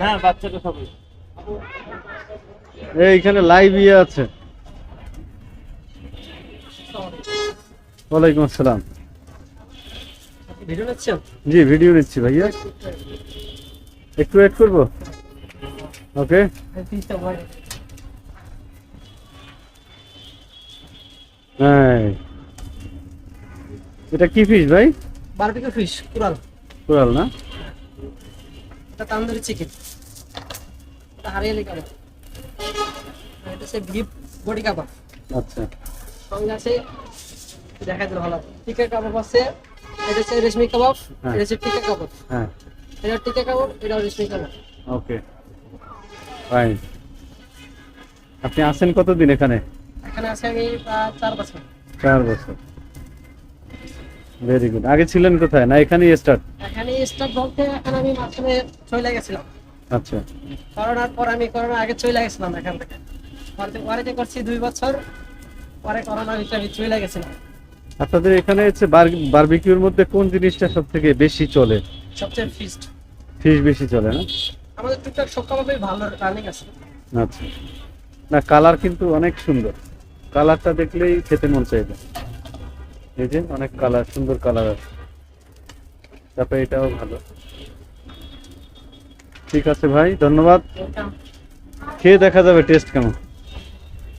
হ্যাঁ বাচ্চাটা সবই। এইখানে লাইভ ইয়ে আছে। ওয়ালাইকুম আসসালাম। ভিডিও নিচ্ছেন? জি ভিডিও নিচ্ছি ভাইয়া। একটু ওয়েট করব? ওকে হ্যাঁ এটা কি ফিশ ভাই? বারবিকিউ ফিশ কুরাল কোরাল না? এটা তান্দুরি চিকেন। এটা হারিয়ালি কাবাব এটা হচ্ছে বিফ বডি কাবাব। আচ্ছা। সঙ্গে আছে দেখা দিলে ভালো। টিকা কাবাব আছে এটা হচ্ছে রেশমি কাবাব হ্যাঁ। এটা হচ্ছে টিকা কাবাব। হ্যাঁ। এটা টিকা কাবাব এটা রেশমি কাবাব। ওকে। ফাইন আপনি আছেন কতদিন এখানে? এখানে আছে আমি চার বছর। চার বছর। ভেরি গুড আগে ছিলেন কোথায়? না এখানেই স্টার্ট এখানে স্টার্ট বলতে এখন আমি মাঝখানে চলে গেছিলাম। আচ্ছা। করোনার পর আমি করোনার আগে চলে গেছিলাম এখান থেকে। ওয়ারিতে করছি দুই বছর। পরে করোনার ভিতরে চলে গেছিলাম। আপনাদের এখানে হচ্ছে বারবিকিউর মধ্যে কোন জিনিসটা সব থেকে বেশি চলে? সবচেয়ে ফিস্ট ফিশ বেশি চলে না? আমাদের টুকটাক সব কাবাবই ভালো রানিং আছে। আচ্ছা। না কালার কিন্তু অনেক সুন্দর। কালারটা দেখলেই খেতে মন চাইবে। এই যে অনেক কালার সুন্দর কালার আছে। তারপরে এটাও ভালো। ঠিক আছে ভাই ধন্যবাদ। খেয়ে দেখা যাবে টেস্ট কেমন?